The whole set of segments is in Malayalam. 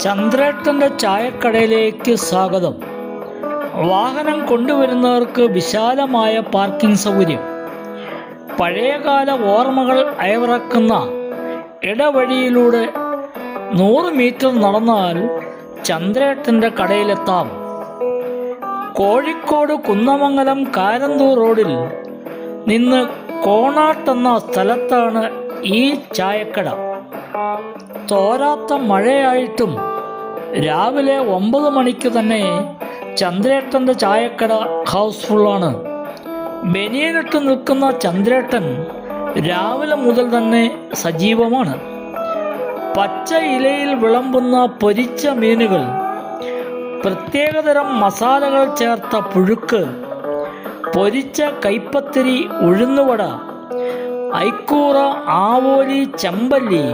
ചന്ദ്രേട്ടന്റെ ചായക്കടയിലേക്ക് സ്വാഗതം. വാഹനം കൊണ്ടുവരുന്നവർക്ക് വിശാലമായ പാർക്കിംഗ് സൗകര്യം. പഴയകാല ഓർമ്മകൾ അയവിറക്കുന്ന ഇടവഴിയിലൂടെ നൂറ് മീറ്റർ നടന്നാൽ ചന്ദ്രേട്ടന്റെ കടയിലെത്താം. കോഴിക്കോട് കുന്നമംഗലം കാരന്തൂർ റോഡിൽ നിന്ന് കോണാട്ടെന്ന സ്ഥലത്താണ് ഈ ചായക്കട. തോരാത്ത മഴയായിട്ടും രാവിലെ ഒമ്പത് മണിക്ക് തന്നെ ചന്ദ്രേട്ടന്റെ ചായക്കട ഹൗസ്ഫുള്ളാണ്. ബനിയനിട്ട് നിൽക്കുന്ന ചന്ദ്രേട്ടൻ രാവിലെ മുതൽ തന്നെ സജീവമാണ്. പച്ച ഇലയിൽ വിളമ്പുന്ന പൊരിച്ച മീനുകൾ പ്രത്യേകതരം മസാലകൾ ചേർത്ത പുഴുക്ക് പൊരിച്ച കൈപ്പത്തിരി ഉഴുന്നുവട ഐക്കൂറ ആവോലി ചമ്പല്ലി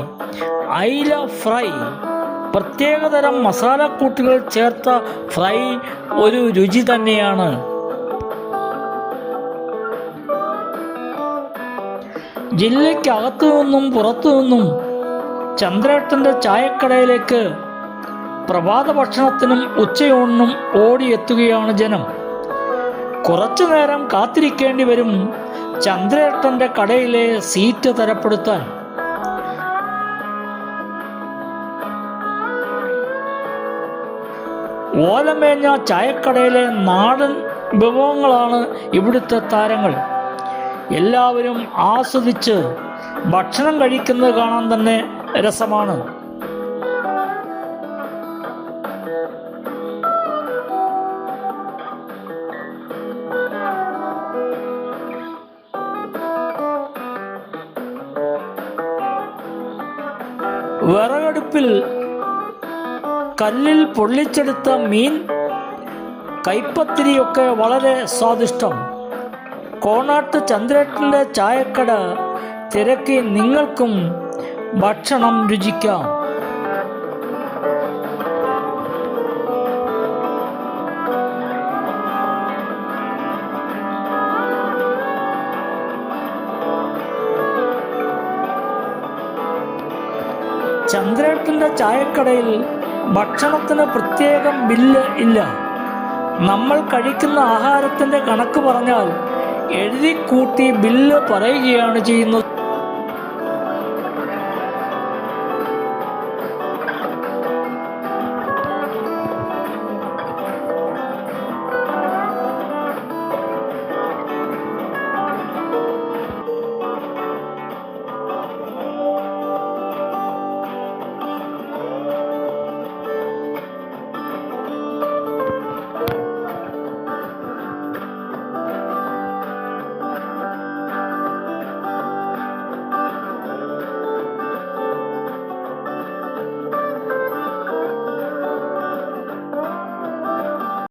ഐല ഫ്രൈ പ്രത്യേകതരം മസാലക്കൂട്ടുകൾ ചേർത്ത ഫ്രൈ ഒരു രുചി തന്നെയാണ്. ജില്ലയ്ക്കകത്തു നിന്നും പുറത്തു നിന്നും ചന്ദ്രേട്ടന്റെ ചായക്കടയിലേക്ക് പ്രഭാത ഭക്ഷണത്തിനും ഉച്ചയൂണിനും ഓടിയെത്തുകയാണ് ജനം. കുറച്ചു നേരം കാത്തിരിക്കേണ്ടി വരും ചന്ദ്രേട്ടന്റെ കടയിലെ സീറ്റ് തരപ്പെടുത്താൻ. ഓലമേഞ്ഞ ചായക്കടയിലെ നാടൻ വിഭവങ്ങളാണ് ഇവിടുത്തെ താരങ്ങൾ. എല്ലാവരും ആസ്വദിച്ച് ഭക്ഷണം കഴിക്കുന്നത് കാണാൻ തന്നെ രസമാണ്. വിറകടുപ്പിൽ കല്ലിൽ പൊള്ളിച്ചെടുത്ത മീൻ കൈപ്പത്തിരിയൊക്കെ വളരെ സ്വാദിഷ്ടം. കോണാട്ട് ചന്ദ്രേട്ടന്റെ ചായക്കട തിരക്കി നിങ്ങൾക്കും ഭക്ഷണം രുചിക്കാം. ചന്ദ്രേട്ടന്റെ ചായക്കടയിൽ ഭക്ഷണത്തിന് പ്രത്യേകം ബില്ല് ഇല്ല. നമ്മൾ കഴിക്കുന്ന ആഹാരത്തിന്റെ കണക്ക് പറഞ്ഞാൽ എഴുതി കൂട്ടി ബില്ല് പറയുകയാണ് ചെയ്യുന്നത്.